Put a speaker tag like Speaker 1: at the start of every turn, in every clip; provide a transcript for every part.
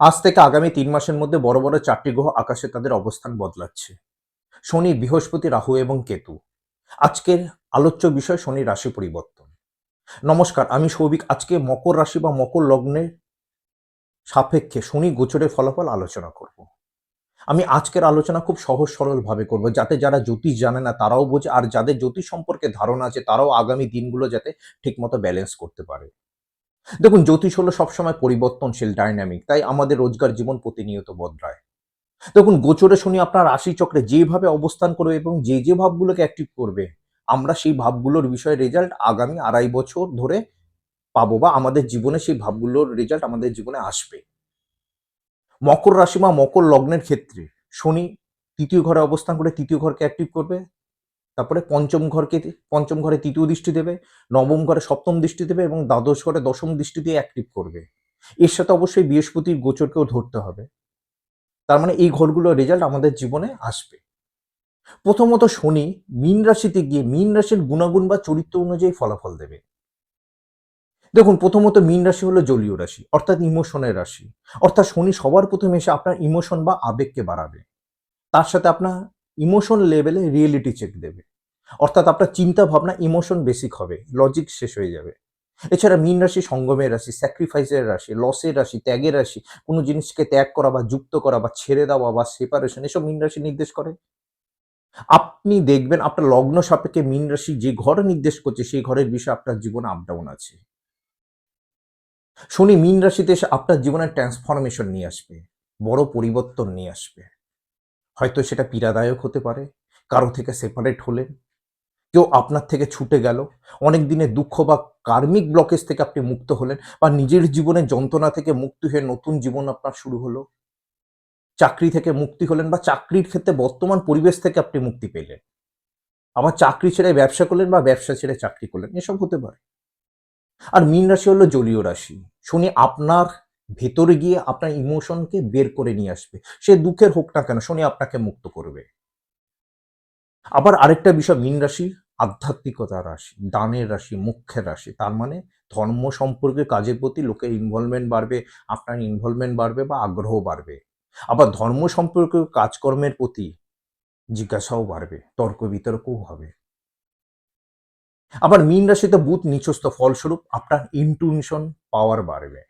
Speaker 1: আজ থেকে আগামী তিন মাসের মধ্যে বড় বড় চারটি গ্রহ আকাশে তাদের অবস্থান বদলাচ্ছে। শনি, বৃহস্পতি, রাহু এবং কেতু। আজকের আলোচ্য বিষয় শনি রাশি পরিবর্তন। নমস্কার, আমি সৌভিক। আজকে মকর রাশি বা মকর লগ্নের সাপেক্ষে শনি গোচরের ফলাফল আলোচনা করব। আমি আজকের আলোচনা খুব সহজ সরলভাবে করব, যাতে যারা জ্যোতিষ জানে না তারাও বোঝে, আর যাদের জ্যোতিষ সম্পর্কে ধারণা আছে তারাও আগামী দিনগুলো যাতে ঠিকমতো ব্যালেন্স করতে পারে। দেখুন, জ্যোতিষ হলো সবসময় পরিবর্তনশীল ডাইনামিক তাই আমাদের রোজগার জীবন প্রতিনিয়ত বদলায়। দেখুন, গোচরে শনি আপনার রাশি চক্রে যেভাবে অবস্থান করবে এবং যে যে ভাবগুলোকে অ্যাক্টিভ করবে, আমরা সেই ভাবগুলোর বিষয়ে রেজাল্ট আগামী আড়াই বছর ধরে পাবো বা আমাদের জীবনে সেই ভাবগুলোর রেজাল্ট আমাদের জীবনে আসবে। মকর রাশি বা মকর লগ্নের ক্ষেত্রে শনি তৃতীয় ঘরে অবস্থান করে তৃতীয় ঘরকে অ্যাক্টিভ করবে তারপরে পঞ্চম ঘরকে, পঞ্চম ঘরে তৃতীয় দৃষ্টি দেবে, নবম ঘরে সপ্তম দৃষ্টি দেবে এবং দ্বাদশ ঘরে দশম দৃষ্টি দিয়ে অ্যাক্টিভ করবে। এর সাথে অবশ্যই বৃহস্পতির গোচরকেও ধরতে হবে। তার মানে এই ঘরগুলোর রেজাল্ট আমাদের জীবনে আসবে। প্রথমত শনি মীন রাশিতে গিয়ে মীন রাশির গুণাগুণ বা চরিত্র অনুযায়ী ফলাফল দেবে। দেখুন, প্রথমত মীন রাশি হলো জলীয় রাশি, অর্থাৎ ইমোশনের রাশি। অর্থাৎ শনি সবার প্রথমে এসে আপনার ইমোশন বা আবেগকে বাড়াবে। তার সাথে আপনার ইমোশন লেভেলে রিয়েলিটি চেক দেবে। অর্থাৎ আপনার চিন্তা ভাবনা ইমোশন বেসিক হবে লজিক শেষ হয়ে যাবে। এছাড়া মীন রাশি, সঙ্গমের রাশি স্যাক্রিফাইসের রাশি লসের রাশি, ত্যাগের রাশি, কোনো জিনিসকে ত্যাগ করা বা যুক্ত করা বা ছেড়ে দেওয়া বা সেপারেশন এসব মীন রাশি নির্দেশ করে। আপনি দেখবেন আপনার লগ্ন সাপেক্ষে মীন রাশি যে ঘর নির্দেশ করছে, সেই ঘরের বিষয়ে আপনার জীবনে আপডাউন আছে। শনি মীন রাশিতে এসে আপনার জীবনে ট্রান্সফরমেশন নিয়ে আসবে, বড় পরিবর্তন নিয়ে আসবে। হয়তো সেটা পীড়াদায়ক হতে পারে, কারও থেকে সেপারেট হলেন কেউ আপনার থেকে ছুটে গেল। অনেক দিনের দুঃখ বা কার্মিক ব্লকেজ থেকে আপনি মুক্ত হলেন বা নিজের জীবনের যন্ত্রণা থেকে মুক্তি হয়ে নতুন জীবন আপনার শুরু হলো। চাকরি থেকে মুক্তি হলেন বা চাকরির ক্ষেত্রে বর্তমান পরিবেশ থেকে আপনি মুক্তি পেলেন। আবার চাকরি ছেড়ে ব্যবসা করলেন বা ব্যবসা ছেড়ে চাকরি করলেন, এসব হতে পারে। আর মীন রাশি হলো জলীয় রাশি। শনি আপনার ভেতরে গিয়ে আপনার ইমোশনকে বের করে নিয়ে আসবে। সে দুঃখের হোক না কেন, শনি আপনাকে মুক্ত করবে। আবার আরেকটা বিষয়, মীন রাশি আধ্যাত্মিকতার রাশি, দানের রাশি, মুখ্যের রাশি। তার মানে ধর্ম সম্পর্কে কাজের প্রতি লোকের ইনভলভমেন্ট বাড়বে, আপনার ইনভলভমেন্ট বাড়বে বা আগ্রহ বাড়বে। আবার ধর্ম সম্পর্কে কাজকর্মের প্রতি জিজ্ঞাসাও বাড়বে, তর্ক বিতর্কও হবে। আবার মীন রাশিতে বুধ নিচস্থ ফলস্বরূপ আপনার ইন্টুইশন পাওয়ার বাড়বে।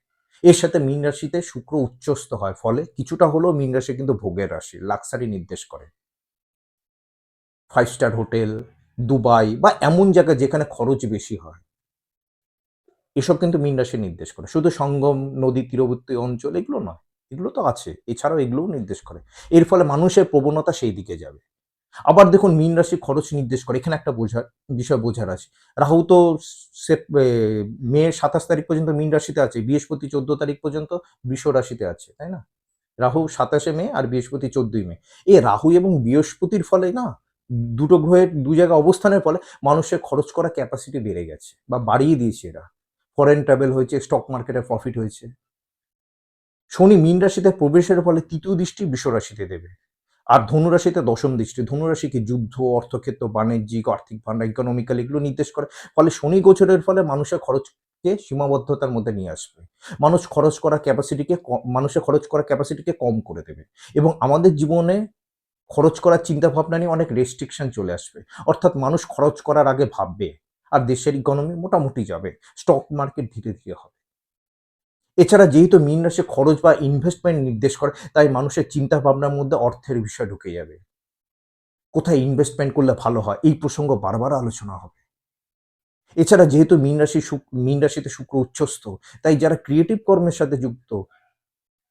Speaker 1: এর সাথে মীন রাশিতে শুক্র উচ্চস্থ হয়, ফলে কিছুটা হলেও মীন রাশি কিন্তু ভোগের রাশি লাক্সারি নির্দেশ করে। ফাইভ স্টার হোটেল দুবাই বা এমন জায়গা যেখানে খরচ বেশি হয়। এসব কিন্তু মিন রাশি নির্দেশ করে। শুধু সঙ্গম, নদী, তীরবর্তী অঞ্চল এগুলো নয়, এগুলো তো আছে। এছাড়াও এগুলোও নির্দেশ করে। এর ফলে মানুষের প্রবণতা সেই দিকে যাবে। আবার দেখুন, মিন রাশি খরচ নির্দেশ করে। এখানে একটা বোঝার, বিষয় বোঝার আছে। রাহু তো মে সাতাশ তারিখ পর্যন্ত মিন রাশিতে আছে। বৃহস্পতি চোদ্দ তারিখ পর্যন্ত বৃষ রাশিতে আছে, তাই না? রাহু সাতাশে মে আর বৃহস্পতি চোদ্দই মে। এই রাহু এবং বৃহস্পতির ফলে না দুটো গ্রহের দু জায়গায় অবস্থানের ফলে মানুষের খরচ করা ক্যাপাসিটি বেড়ে গেছে বা বাড়িয়ে দিয়েছে এরা। ফরেন ট্রাভেল হয়েছে স্টক মার্কেটে প্রফিট হয়েছে। শনি মীন রাশিতে প্রবেশের ফলে তৃতীয় দৃষ্টি বিশ্ব রাশিতে দেবে। আর ধনুরাশিতে দশম দৃষ্টি। ধনুরাশিকে যুদ্ধ, অর্থক্ষেত্র, বাণিজ্যিক, আর্থিক ভান্ডার ইকোনমিক্যাল এগুলো নির্দেশ করে। ফলে শনি গোচরের ফলে মানুষের খরচকে সীমাবদ্ধতার মধ্যে নিয়ে আসবে। মানুষ খরচ করা ক্যাপাসিটিকে মানুষের খরচ করা ক্যাপাসিটিকে কম করে দেবে। এবং আমাদের জীবনে খরচ করার চিন্তা ভাবনা নিয়ে অনেক রেস্ট্রিকশন চলে আসবে। অর্থাৎ মানুষ খরচ করার আগে ভাববে, আর দেশের ইকোনমি মোটামুটি যাবে স্টক মার্কেট ধীরে ধীরে হবে। এছাড়া যেহেতু মীন রাশি খরচ বা ইনভেস্টমেন্ট নির্দেশ করে, তাই মানুষের চিন্তা ভাবনার মধ্যে অর্থের বিষয় ঢুকে যাবে। কোথায় ইনভেস্টমেন্ট করলে ভালো হয়, এই প্রসঙ্গ বারবার আলোচনা হবে। এছাড়া যেহেতু মীন রাশি মীন রাশিতে শুক্র উচ্চস্থ, তাই যারা ক্রিয়েটিভ কর্মের সাথে যুক্ত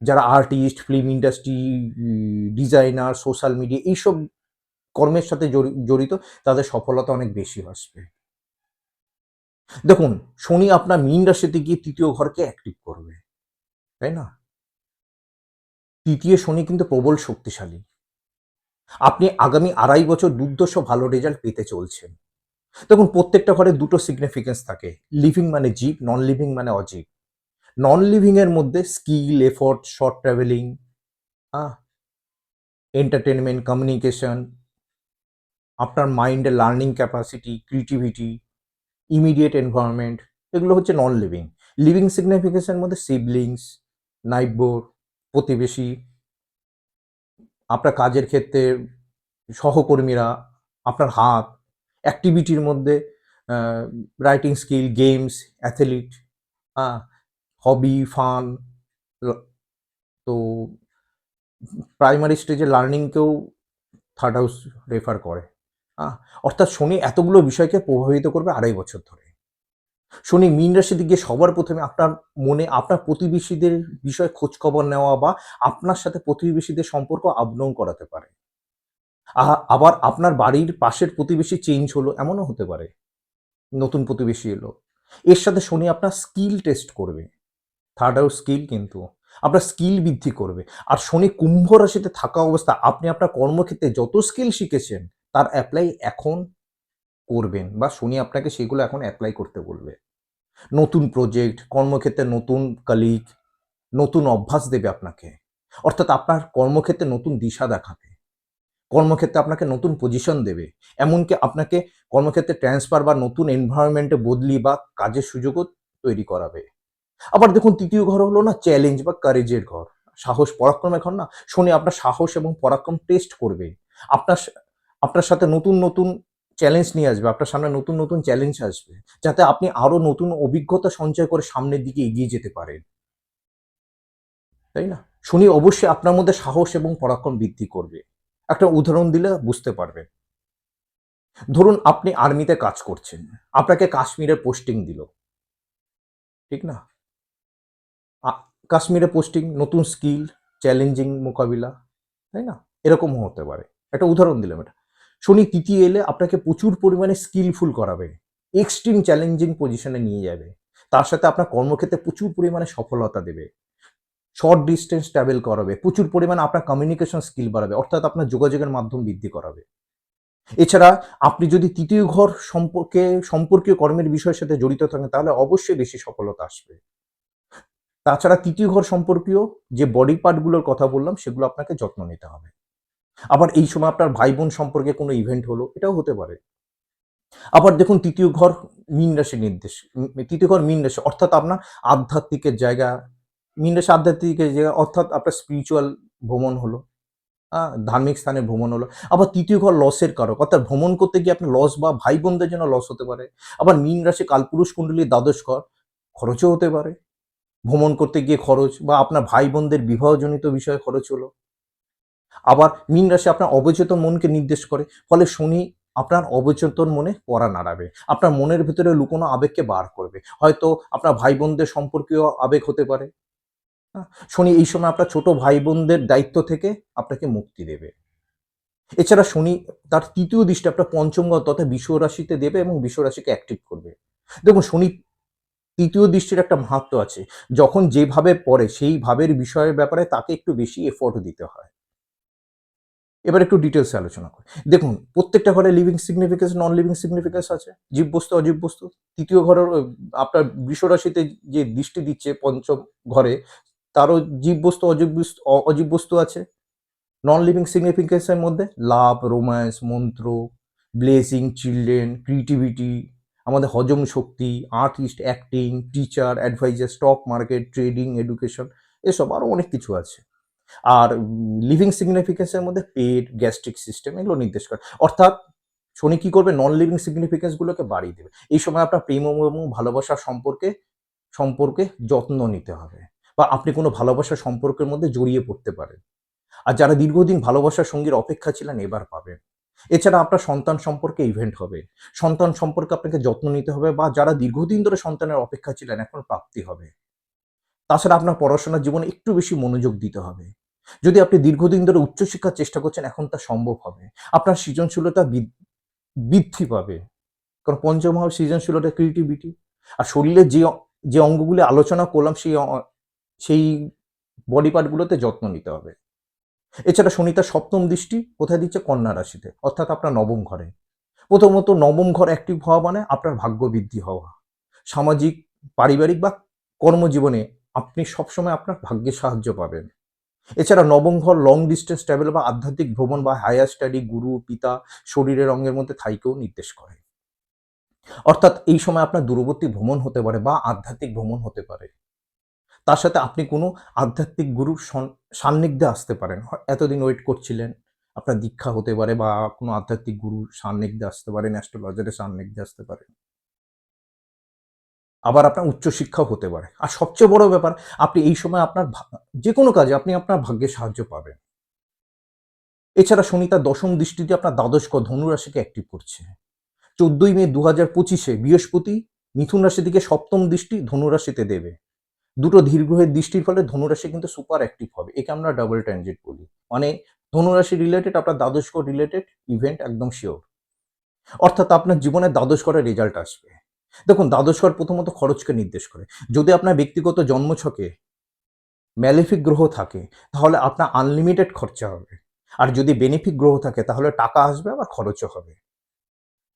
Speaker 1: যারা artist film industry designer social media এইসব কর্মের সাথে জড়িত, তাদের সফলতা অনেক বেশি আসবে দেখুন শনি আপনার মীন রাশিতে গিয়ে তৃতীয় ঘরকে অ্যাক্টিভ করবে, তাই না? তৃতীয় শনি কিন্তু প্রবল শক্তিশালী। আপনি আগামী আড়াই বছর দুর্দশ ভালো রেজাল্ট পেতে চলছেন। দেখুন, প্রত্যেকটা ঘরে দুটো সিগনিফিকেন্স থাকে লিভিং মানে জীব নন লিভিং মানে অজীব। নন লিভিং এর মধ্যে skill effort short travelling entertainment communication আপনার মাইন্ডের learning capacity creativity immediate environment এগুলো হচ্ছে নন লিভিং লিভিং সিগনিফিকেশনের মধ্যে সিবলিংস নাইবর প্রতিবেশী, আপনার কাজের ক্ষেত্রে সহকর্মীরা, আপনার হাত অ্যাক্টিভিটির মধ্যে রাইটিং স্কিল গেমস অ্যাথলিট হ্যাঁ হবি ফান তো প্রাইমারি স্টেজে লার্নিংকেও থার্ড হাউস রেফার করে। অর্থাৎ শনি এতগুলো বিষয়কে প্রভাবিত করবে আড়াই বছর ধরে। শনি মীন রাশিতে গিয়ে সবার প্রথমে আপনার মনে, আপনার প্রতিবেশীদের বিষয়ে খোঁজখবর নেওয়া বা আপনার সাথে প্রতিবেশীদের সম্পর্ক আপডাউন করাতে পারে। আবার আপনার বাড়ির পাশের প্রতিবেশী চেঞ্জ হলো, এমনও হতে পারে। নতুন প্রতিবেশী এলো। এর সাথে শনি আপনার স্কিল টেস্ট করবে। থার্ড হাউস স্কিল কিন্তু আপনার স্কিল বৃদ্ধি করবে। আর শনি কুম্ভ রাশিতে থাকা অবস্থা, আপনি আপনার কর্মক্ষেত্রে যত স্কিল শিখেছেন, তার অ্যাপ্লাই এখন করবেন বা শনি আপনাকে সেগুলো এখন অ্যাপ্লাই করতে বলবে। নতুন প্রজেক্ট কর্মক্ষেত্রে নতুন কালিগ নতুন অভ্যাস দেবে আপনাকে। অর্থাৎ আপনার কর্মক্ষেত্রে নতুন দিশা দেখাবে। কর্মক্ষেত্রে আপনাকে নতুন পজিশন দেবে। এমনকি আপনাকে কর্মক্ষেত্রে ট্রান্সফার বা নতুন এনভায়রনমেন্টে বদলি বা কাজের সুযোগও তৈরি করাবে। আবার দেখুন তৃতীয় ঘর হলো না চ্যালেঞ্জ বা কারেজের ঘর। সাহস পরাক্রমের ঘর না। শনি আপনার সাহস এবং পরাক্রম টেস্ট করবে। আপনার আপনার সাথে নতুন নতুন চ্যালেঞ্জ নিয়ে আসবে। আপনার সামনে নতুন নতুন চ্যালেঞ্জ আসবে। যাতে আপনি আরও নতুন অভিজ্ঞতা সঞ্চয় করে সামনের দিকে এগিয়ে যেতে পারেন। তাই না? শনি অবশ্যই আপনার মধ্যে সাহস এবং পরাক্রম বৃদ্ধি করবে। একটা উদাহরণ দিলে বুঝতে পারবেন। ধরুন আপনি আর্মিতে কাজ করছেন। আপনাকে কাশ্মীরে পোস্টিং দিল। ঠিক না? কাশ্মীরে পোস্টিং নতুন স্কিল চ্যালেঞ্জিং মোকাবিলা, তাই না? এরকমও হতে পারে। একটা উদাহরণ দিলাম এটা। শনি তৃতীয় এলে আপনাকে প্রচুর পরিমাণে স্কিলফুল করাবে এক্সট্রিম চ্যালেঞ্জিং পজিশনে নিয়ে যাবে। তার সাথে আপনার কর্মক্ষেত্রে প্রচুর পরিমাণে সফলতা দেবে। শর্ট ডিস্টেন্স ট্রাভেল করাবে, প্রচুর পরিমাণে আপনার কমিউনিকেশন স্কিল বাড়াবে, অর্থাৎ আপনার যোগাযোগের মাধ্যম বৃদ্ধি করাবে। এছাড়া আপনি যদি তৃতীয় ঘর সম্পর্কে, সম্পর্কীয় কর্মের বিষয়ের সাথে জড়িত থাকেন, তাহলে অবশ্যই বেশি সফলতা আসবে। তাছাড়া তৃতীয় ঘর সম্পর্কীয় যে বডি পার্টগুলোর কথা বললাম, সেগুলো আপনাকে যত্ন নিতে হবে। আবার এই সময় আপনার ভাই বোন সম্পর্কে কোনো ইভেন্ট হলো, এটাও হতে পারে। আবার দেখুন, তৃতীয় ঘর মীন রাশি নির্দেশ, তৃতীয় ঘর মীন রাশি, অর্থাৎ আপনার আধ্যাত্মিকের জায়গা, মীন রাশি আধ্যাত্মিকের জায়গা, অর্থাৎ আপনার স্পিরিচুয়াল ভ্রমণ হলো হ্যাঁ ধার্মিক স্থানে ভ্রমণ হলো। আবার তৃতীয় ঘর লসের কারক, অর্থাৎ ভ্রমণ করতে গিয়ে আপনার লস বা ভাই বোনদের জন্য লস হতে পারে। আবার মীন রাশি কালপুরুষ কুণ্ডলী দ্বাদশ ঘর, খরচও হতে পারে। ভ্রমণ করতে গিয়ে খরচ বা আপনার ভাই বোনদের বিবাহজনিত বিষয়ে খরচ হলো। আবার মীন রাশি আপনার অবচেতন মনকে নির্দেশ করে ফলে শনি আপনার অবচেতন মনে পড়া নাড়াবে। আপনার মনের ভিতরে লুকোনো আবেগকে বার করবে। হয়তো আপনার ভাই বোনদের সম্পর্কীয় আবেগ হতে পারে। হ্যাঁ, শনি এই সময় আপনার ছোট ভাই বোনদের দায়িত্ব থেকে আপনাকে মুক্তি দেবে। এছাড়া শনি তার তৃতীয় দৃষ্টি আপনার পঞ্চম তথা বিশ্ব রাশিতে দেবে এবং বিশ্ব রাশিকে অ্যাক্টিভ করবে। দেখুন শনি তৃতীয় দৃষ্টির একটা মাহাত্ম আছে। যখন যেভাবে পড়ে, সেই ভাবের বিষয়ের ব্যাপারে তাকে একটু বেশি এফোর্ট দিতে হয়। এবার একটু ডিটেলসে আলোচনা করি। দেখুন, প্রত্যেকটা ঘরে living significance non living significance আছে। জীব বস্তু অজীব বস্তু তৃতীয় ঘরের আপনার বৃষরাশিতে যে দৃষ্টি দিচ্ছে পঞ্চম ঘরে, তারও জীব বস্তু অজীব অজীব বস্তু আছে। নন লিভিং সিগনিফিকেন্সের মধ্যে লাভ রোম্যান্স মন্ত্র ব্লেসিং চিলড্রেন ক্রিয়েটিভিটি আমাদের হজম শক্তি artist acting teacher adviser stock market trading education এসব আরও অনেক কিছু আছে। আর লিভিং সিগনিফিকেন্সের মধ্যে পেট গ্যাস্ট্রিক সিস্টেম এগুলো নির্দেশ করে। অর্থাৎ শনি কী করবে? নন লিভিং সিগনিফিকেন্সগুলোকে বাড়িয়ে দেবে। এই সময় আপনার প্রেম এবং ভালোবাসার সম্পর্কে সম্পর্কে যত্ন নিতে হবে। বা আপনি কোনো ভালোবাসার সম্পর্কের মধ্যে জড়িয়ে পড়তে পারেন। আর যারা দীর্ঘদিন ভালোবাসার সঙ্গীর অপেক্ষা ছিলেন, এবার পাবেন। এছাড়া আপনার সন্তান সম্পর্কে ইভেন্ট হবে। সন্তান সম্পর্কে আপনাকে যত্ন নিতে হবে বা যারা দীর্ঘদিন ধরে সন্তানের অপেক্ষা ছিলেন, এখন প্রাপ্তি হবে। তাছাড়া আপনার পড়াশোনার জীবনে একটু বেশি মনোযোগ দিতে হবে। যদি আপনি দীর্ঘদিন ধরে উচ্চশিক্ষার চেষ্টা করছেন, এখন তা সম্ভব হবে। আপনার সৃজনশীলতা বৃদ- বৃদ্ধি পাবে। কারণ পঞ্চম হবে সৃজনশীলতা ক্রিয়েটিভিটি আর শরীরের যে যে অঙ্গগুলি আলোচনা করলাম, সেই সেই বডি পার্টগুলোতে যত্ন নিতে হবে। এছাড়া শনি সপ্তম দৃষ্টি কোথায় দিচ্ছে? কন্যা রাশিতে, অর্থাৎ আপনার নবম ঘরে। প্রথমত নবম ঘর অ্যাক্টিভ হওয়া মানে আপনার ভাগ্য বৃদ্ধি হওয়া। সামাজিক, পারিবারিক বা কর্মজীবনে আপনি সবসময় আপনার ভাগ্যে সাহায্য পাবেন। এছাড়া নবম ঘর লং ডিস্টেন্স ট্রাভেল বা আধ্যাত্মিক ভ্রমণ বা হায়ার স্টাডি গুরু, পিতা শরীরের অঙ্গের মধ্যে থাইকেও নির্দেশ করে। অর্থাৎ এই সময় আপনার দূরবর্তী ভ্রমণ হতে পারে বা আধ্যাত্মিক ভ্রমণ হতে পারে। তার সাথে আপনি কোনো আধ্যাত্মিক গুরুর সন- সান্নিধ্যে আসতে পারেন। এতদিন ওয়েট করছিলেন, আপনার দীক্ষা হতে পারে বা কোনো আধ্যাত্মিক গুরুর সান্নিধ্যে আসতে পারেন অ্যাস্ট্রোলজারের সান্নিধ্যে আসতে পারেন। আবার আপনার উচ্চশিক্ষাও হতে পারে। আর সবচেয়ে বড় ব্যাপার, আপনি এই সময় আপনার যে কোনো কাজে আপনি আপনার ভাগ্যে সাহায্য পাবেন। এছাড়া শনি তার দশম দৃষ্টিতে আপনার দ্বাদশ ক ধনু রাশিকে অ্যাক্টিভ করছে। চোদ্দই মে দু হাজার পঁচিশে বৃহস্পতি মিথুন রাশি থেকে সপ্তম দৃষ্টি ধনুরাশিতে দেবে। দুটো দীর্ঘের দৃষ্টির ফলে ধনুরাশি কিন্তু সুপার অ্যাক্টিভ হবে। একে আমরা ডাবল ট্রানজিট বলি। মানে ধনুরাশি রিলেটেড আপনার দ্বাদশ কর রিলেটেড ইভেন্ট একদম শিওর অর্থাৎ আপনার জীবনে দ্বাদশ করের রেজাল্ট আসবে। দেখুন, দ্বাদশ কর প্রথমত খরচকে নির্দেশ করে। যদি আপনার ব্যক্তিগত জন্মছকে ম্যালিফিক গ্রহ থাকে, তাহলে আপনার আনলিমিটেড খরচা হবে। আর যদি বেনিফিক গ্রহ থাকে, তাহলে টাকা আসবে, আবার খরচও হবে।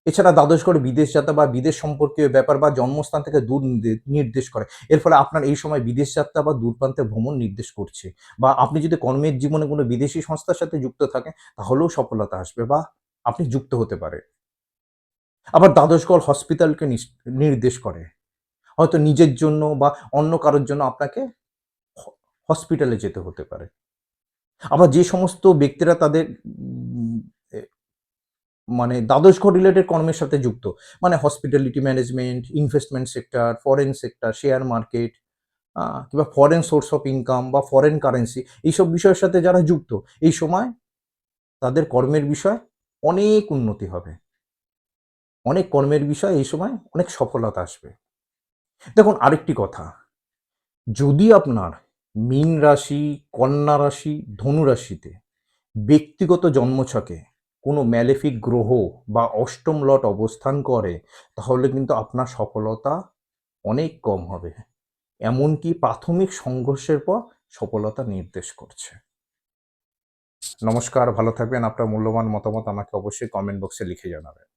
Speaker 1: এছাড়া দ্বাদশ বিদেশ যাত্রা বা বিদেশ সম্পর্কীয় ব্যাপার বা জন্মস্থান থেকে দূর নির্দেশ করে। এর ফলে আপনার এই সময় বিদেশ যাত্রা বা দূরপ্রান্তে ভ্রমণ নির্দেশ করছে বা আপনি যদি কর্মের জীবনে কোনো বিদেশি সংস্থার সাথে যুক্ত থাকেন, তাহলেও সফলতা আসবে বা আপনি যুক্ত হতে পারে আবার দ্বাদশ ঘর হসপিটালকে নির্দেশ করে। হয়তো নিজের জন্য বা অন্য কারোর জন্য আপনাকে হসপিটালে যেতে হতে পারে। আবার যে সমস্ত ব্যক্তিরা তাদের মানে দ্বাদশ ঘর রিলেটেড কর্মের সাথে যুক্ত। মানে hospitality management investment sector foreign sector share market কিংবা ফরেন সোর্স অফ ইনকাম বা ফরেন কারেন্সি এইসব বিষয়ের সাথে যারা যুক্ত, এই সময় তাদের কর্মের বিষয় অনেক উন্নতি হবে। অনেক কর্মের বিষয় এই সময় অনেক সফলতা আসবে। দেখুন, আরেকটি কথা, যদি আপনার মীন রাশি, কন্যা রাশি, ধনু রাশিতে ব্যক্তিগত জন্মছকে কোনো ম্যালেফিক গ্রহ বা অষ্টম লট অবস্থান করে, তাহলে কিন্তু আপনার সফলতা অনেক কম হবে। এমনকি প্রাথমিক সংঘর্ষের পর সফলতা নির্দেশ করছে। নমস্কার, ভালো থাকবেন। আপনার মূল্যবান মতামত আমাকে অবশ্যই কমেন্ট বক্সে লিখে জানাবেন।